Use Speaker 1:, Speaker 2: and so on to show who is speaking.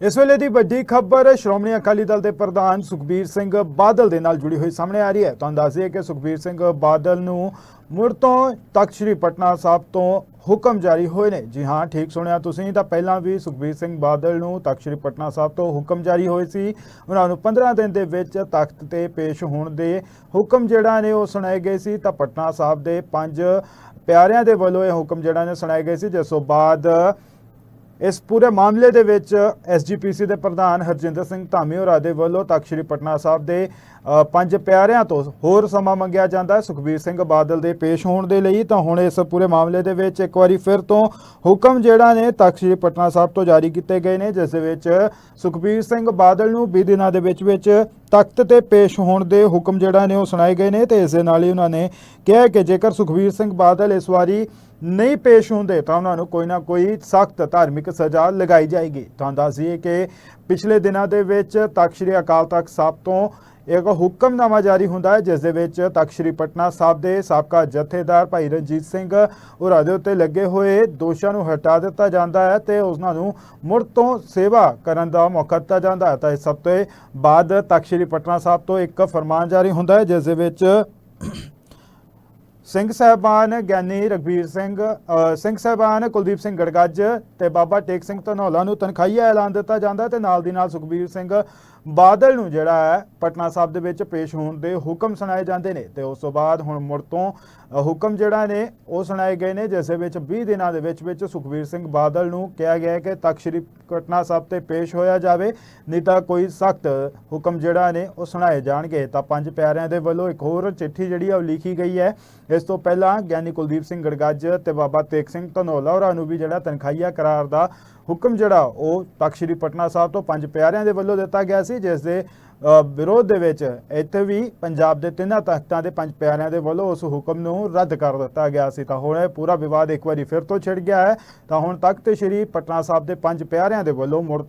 Speaker 1: ਇਸ ਵੇਲੇ ਦੀ ਵੱਡੀ ਖਬਰ, ਸ਼੍ਰੋਮਣੀ ਅਕਾਲੀ ਦਲ ਦੇ ਪ੍ਰਧਾਨ ਸੁਖਬੀਰ ਸਿੰਘ ਬਾਦਲ ਦੇ ਨਾਲ ਜੁੜੀ ਹੋਈ ਸਾਹਮਣੇ ਆ ਰਹੀ ਹੈ। ਤੁਹਾਨੂੰ ਦੱਸ ਦਈਏ ਕਿ ਸੁਖਬੀਰ ਸਿੰਘ ਬਾਦਲ ਨੂੰ ਮੁੜ ਤੋਂ ਤਖਤ ਸ੍ਰੀ ਪਟਨਾ ਸਾਹਿਬ ਤੋਂ ਹੁਕਮ ਜਾਰੀ ਹੋਏ ਨੇ। ਜੀ ਹਾਂ, ਠੀਕ ਸੁਣਿਆ ਤੁਸੀਂ, ਤਾਂ ਪਹਿਲਾਂ ਵੀ ਸੁਖਬੀਰ ਸਿੰਘ ਬਾਦਲ ਨੂੰ ਤਖਤ ਸ੍ਰੀ ਪਟਨਾ ਸਾਹਿਬ ਤੋਂ ਹੁਕਮ ਜਾਰੀ ਹੋਏ ਸੀ। ਉਹਨਾਂ ਨੂੰ 15 ਦਿਨ ਦੇ ਵਿੱਚ ਤਖਤ ਤੇ ਪੇਸ਼ ਹੋਣ ਦੇ ਹੁਕਮ ਜਿਹੜਾ ਨੇ ਉਹ ਸੁਣਾਏ ਗਏ ਸੀ। ਤਾਂ ਪਟਨਾ ਸਾਹਿਬ ਦੇ ਪੰਜ ਪਿਆਰਿਆਂ ਦੇ ਵੱਲੋਂ ਇਹ ਹੁਕਮ ਜਿਹੜਾ ਨੇ ਸੁਣਾਏ ਗਏ ਸੀ, ਜਿਸ ਤੋਂ ਬਾਅਦ ਇਸ ਪੂਰੇ ਮਾਮਲੇ ਦੇ ਵਿੱਚ ਐਸਜੀਪੀਸੀ ਦੇ ਪ੍ਰਧਾਨ ਹਰਜਿੰਦਰ ਸਿੰਘ ਧਾਮੀ ਹੋਰਾਂ ਦੇ ਵੱਲੋਂ ਤਖਤ ਸ੍ਰੀ ਪਟਨਾ ਸਾਹਿਬ ਦੇ ਪੰਜ ਪਿਆਰਿਆਂ ਤੋਂ ਹੋਰ ਸਮਾਂ ਮੰਗਿਆ ਜਾਂਦਾ ਸੁਖਬੀਰ ਸਿੰਘ ਬਾਦਲ ਦੇ ਪੇਸ਼ ਹੋਣ ਦੇ ਲਈ ਤਾਂ ਹੁਣ ਇਸ ਪੂਰੇ ਮਾਮਲੇ ਦੇ ਵਿੱਚ ਇੱਕ ਵਾਰੀ ਫਿਰ ਤੋਂ ਹੁਕਮ ਜਿਹੜਾ ਨੇ ਤਖਤ ਸ੍ਰੀ ਪਟਨਾ ਸਾਹਿਬ ਤੋਂ ਜਾਰੀ ਕੀਤੇ ਗਏ ਨੇ, ਜਿਸ ਦੇ ਵਿੱਚ ਸੁਖਬੀਰ ਸਿੰਘ ਬਾਦਲ ਨੂੰ 20 ਦਿਨਾਂ ਦੇ ਵਿੱਚ ਵਿੱਚ ਤਖਤ ਤੇ ਪੇਸ਼ ਹੋਣ ਦੇ ਹੁਕਮ ਜਿਹੜਾ ਨੇ ਉਹ ਸੁਣਾਏ ਗਏ ਨੇ ਤੇ ਇਸ ਦੇ ਨਾਲ ਹੀ ਉਹਨਾਂ ਨੇ ਕਿਹਾ ਕਿ ਜੇਕਰ ਸੁਖਬੀਰ ਸਿੰਘ ਬਾਦਲ ਇਸ ਵਾਰੀ ਨਹੀਂ ਪੇਸ਼ ਹੁੰਦੇ ਤਾਂ ਉਹਨਾਂ ਨੂੰ ਕੋਈ ਨਾ ਕੋਈ ਸਖਤ ਧਾਰਮਿਕ ਸਜ਼ਾ ਲਗਾਈ ਜਾਏਗੀ। ਤੁਹਾਨੂੰ ਦੱਸ ਦਈਏ ਕਿ ਪਿਛਲੇ ਦਿਨਾਂ ਦੇ ਵਿੱਚ ਤਖਤ ਸ੍ਰੀ ਅਕਾਲ ਤਖਤ ਸਾਹਿਬ ਤੋਂ ਇੱਕ ਹੁਕਮਨਾਮਾ ਜਾਰੀ ਹੁੰਦਾ ਹੈ, ਜਿਸ ਦੇ ਵਿੱਚ ਤਖਤ ਸ੍ਰੀ ਪਟਨਾ ਸਾਹਿਬ ਦੇ ਸਾਬਕਾ ਜਥੇਦਾਰ ਭਾਈ ਰਣਜੀਤ ਸਿੰਘ ਹੋਰਾਂ ਦੇ ਉੱਤੇ ਲੱਗੇ ਹੋਏ ਦੋਸ਼ਾਂ ਨੂੰ ਹਟਾ ਦਿੱਤਾ ਜਾਂਦਾ ਹੈ ਤੇ ਉਹਨਾਂ ਨੂੰ ਮੁੜ ਤੋਂ ਸੇਵਾ ਕਰਨ ਦਾ ਮੌਕਾ ਦਿੱਤਾ ਜਾਂਦਾ ਹੈ। ਤਾਂ ਇਸ ਸਭ ਤੋਂ ਬਾਅਦ ਤਖਤ ਸ੍ਰੀ ਪਟਨਾ ਸਾਹਿਬ ਤੋਂ ਇੱਕ ਫਰਮਾਨ ਜਾਰੀ ਹੁੰਦਾ ਹੈ, ਜਿਸ ਦੇ ਵਿੱਚ ਸਿੰਘ ਸਾਹਿਬਾਨ ਗਿਆਨੀ ਰਗਵੀਰ ਸਿੰਘ ਸਿੰਘ ਸਾਹਿਬਾਨ ਕੁਲਦੀਪ ਸਿੰਘ ਗੜਗੱਜ ਤੇ ਬਾਬਾ ਟੇਕ ਸਿੰਘ ਧਨੌਲਾ ਨੂੰ ਤਨਖਾਹੀਆ ਐਲਾਨ ਦਿੱਤਾ ਜਾਂਦਾ ਹੈ ਤੇ ਨਾਲ ਦੀ ਨਾਲ ਸੁਖਬੀਰ ਸਿੰਘ ਬਾਦਲ ਨੂੰ ਜਿਹੜਾ ਹੈ, ਪਟਨਾ ਸਾਹਿਬ ਦੇ ਵਿੱਚ ਪੇਸ਼ ਹੋਣ ਦੇ ਹੁਕਮ ਸੁਣਾਏ ਜਾਂਦੇ ਨੇ ਤੇ ਉਸ ਤੋਂ ਬਾਅਦ ਹੁਣ ਮੁੜ ਤੋਂ ਹੁਕਮ ਜਿਹੜਾ ਨੇ, ਉਹ ਸੁਣਾਏ ਗਏ ਨੇ, ਜਿਸ ਵਿੱਚ 20 ਦਿਨਾਂ ਦੇ ਵਿੱਚ ਵਿੱਚ ਸੁਖਬੀਰ ਸਿੰਘ ਬਾਦਲ ਨੂੰ ਕਿਹਾ ਗਿਆ ਕਿ ਤਖਤ ਸ੍ਰੀ ਪਟਨਾ ਸਾਹਿਬ ਤੇ ਪੇਸ਼ ਹੋਇਆ ਜਾਵੇ, ਨਹੀਂ ਤਾਂ ਕੋਈ ਸਖਤ ਹੁਕਮ ਜਿਹੜਾ ਨੇ, ਉਹ ਸੁਣਾਏ ਜਾਣਗੇ। ਤਾਂ ਪੰਜ ਪਿਆਰਿਆਂ ਦੇ ਵੱਲੋਂ ਇੱਕ ਹੋਰ ਚਿੱਠੀ ਜਿਹੜੀ ਆ, ਉਹ ਲਿਖੀ ਗਈ ਹੈ। ਇਸ ਤੋਂ ਪਹਿਲਾਂ ਗਿਆਨੀ ਕੁਲਦੀਪ ਸਿੰਘ ਗੜਗੱਜ ਤੇ ਬਾਬਾ ਤੇਗ ਸਿੰਘ ਧਨੌਲਾ ਹੋਰਾਂ ਨੂੰ ਵੀ ਜਿਹੜਾ ਤਨਖਾਹੀਆ ਕਰਾਰ ਦਾ ਹੁਕਮ ਜਿਹੜਾ, ਉਹ ਤਖਤ ਸ੍ਰੀ ਪਟਨਾ ਸਾਹਿਬ ਤੋਂ ਪੰਜ ਪਿਆਰਿਆਂ ਦੇ ਵੱਲੋਂ ਦਿੱਤਾ ਗਿਆ ਸੀ। ਜਿਸ ਦੇ ਵਿਰੋਧ ਦੇ ਵਿੱਚ ਇੱਥੇ ਵੀ ਪੰਜਾਬ ਦੇ ਤਿੰਨਾਂ ਤਖਤਾਂ ਦੇ ਪੰਜ ਪਿਆਰਿਆਂ ਦੇ ਵੱਲੋਂ ਉਸ ਹੁਕਮ ਨੂੰ ਰੱਦ ਕਰ ਦਿੱਤਾ ਗਿਆ ਸੀ। ਤਾਂ ਹੁਣ ਇਹ ਪੂਰਾ ਵਿਵਾਦ ਇੱਕ ਵਾਰੀ ਫਿਰ ਤੋਂ ਛਿੜ ਗਿਆ ਹੈ। ਤਾਂ ਹੁਣ ਤਖਤ ਸ੍ਰੀ ਪਟਨਾ ਸਾਹਿਬ ਦੇ ਪੰਜ ਪਿਆਰਿਆਂ ਦੇ ਵੱਲੋਂ ਮੁੜ